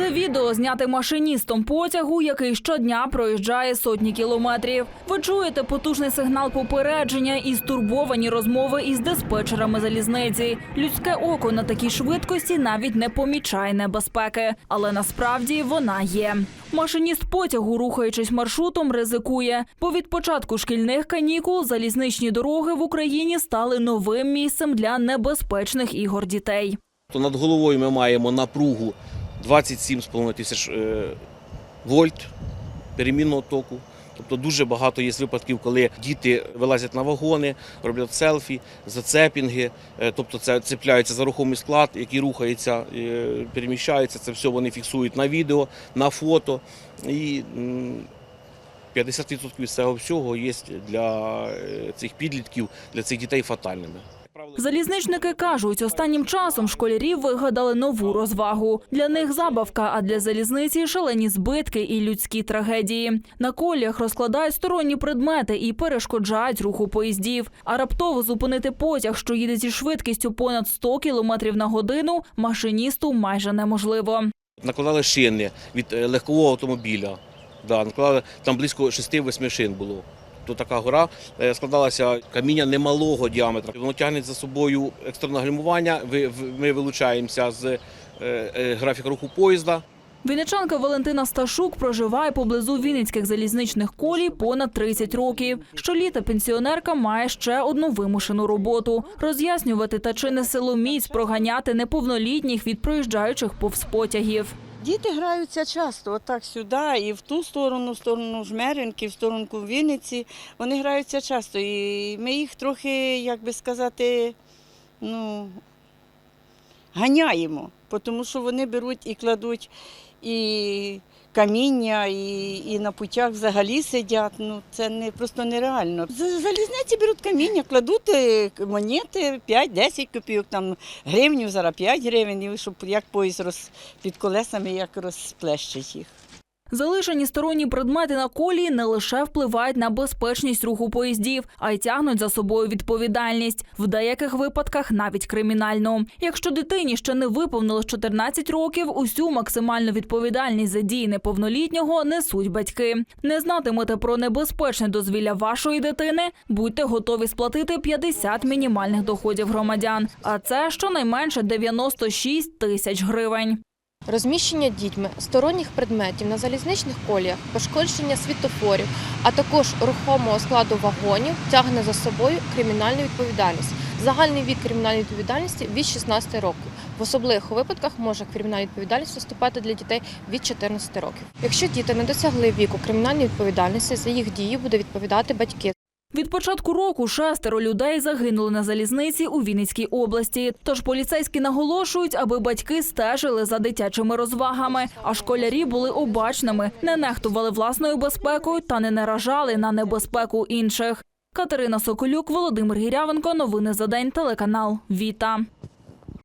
Це відео зняте машиністом потягу, який щодня проїжджає сотні кілометрів. Ви чуєте потужний сигнал попередження і стурбовані розмови із диспетчерами залізниці. Людське око на такій швидкості навіть не помічає небезпеки, але насправді вона є. Машиніст потягу, рухаючись маршрутом, ризикує. Бо від початку шкільних канікул залізничні дороги в Україні стали новим місцем для небезпечних ігор дітей. Над головою ми маємо напругу 27,5 тисяч е, вольт перемінного току. Тобто дуже багато є випадків, коли діти вилазять на вагони, роблять селфі, зацепінги, е, тобто це цепляються за рухомий склад, який рухається, е, переміщається. Це все вони фіксують на відео, на фото. І 50% від цього всього є для цих підлітків, для цих дітей фатальними. Залізничники кажуть, останнім часом школярів вигадали нову розвагу. Для них забавка, а для залізниці шалені збитки і людські трагедії. На коліях розкладають сторонні предмети і перешкоджають руху поїздів. А раптово зупинити потяг, що їде зі швидкістю понад 100 км на годину, машиністу майже неможливо. Накладали шини від е, легкового автомобіля. Да, накладали, там близько 6-8 шин було. То така гора е, складалася каміння немалого діаметра. Воно тягне за собою екстрене гальмування. Ми вилучаємося з е, е, графіка руху поїзда. Вінничанка Валентина Сташук проживає поблизу Вінницьких залізничних колій понад 30 років. Щоліта пенсіонерка має ще одну вимушену роботу – роз'яснювати та чи не силоміць проганяти неповнолітніх від проїжджаючих повз потягів. Діти граються часто, отак сюди, і в ту сторону, в сторону Жмеринки, в сторону Вінниці. Вони граються часто. І ми їх трохи, як би сказати, ну, ганяємо, тому що вони беруть і кладуть і каміння, і, і на путях взагалі сидять. Ну, це не, просто нереально. Залізниці беруть каміння, кладуть е, монети 5-10 копійок, там гривню, зараз 5 гривень, щоб як поїзд роз, під колесами як розплещить їх. Залишені сторонні предмети на колії не лише впливають на безпечність руху поїздів, а й тягнуть за собою відповідальність, в деяких випадках навіть кримінальну. Якщо дитині ще не виповнилось 14 років, усю максимальну відповідальність за дії неповнолітнього несуть батьки. Не знатимете про небезпечне дозвілля вашої дитини, будьте готові сплатити 50 мінімальних доходів громадян, а це щонайменше 96 тисяч гривень. Розміщення дітьми сторонніх предметів на залізничних коліях, пошкодження світофорів, а також рухомого складу вагонів тягне за собою кримінальну відповідальність. Загальний вік кримінальної відповідальності від 16 років. В особливих випадках може кримінальна відповідальність вступати для дітей від 14 років. Якщо діти не досягли віку кримінальної відповідальності, за їх дії буде відповідати батьки. Від початку року шестеро людей загинули на залізниці у Вінницькій області. Тож поліцейські наголошують, аби батьки стежили за дитячими розвагами, а школярі були обачними, не нехтували власною безпекою та не наражали на небезпеку інших. Катерина Соколюк, Володимир Гірявенко. Новини за день. Телеканал Віта.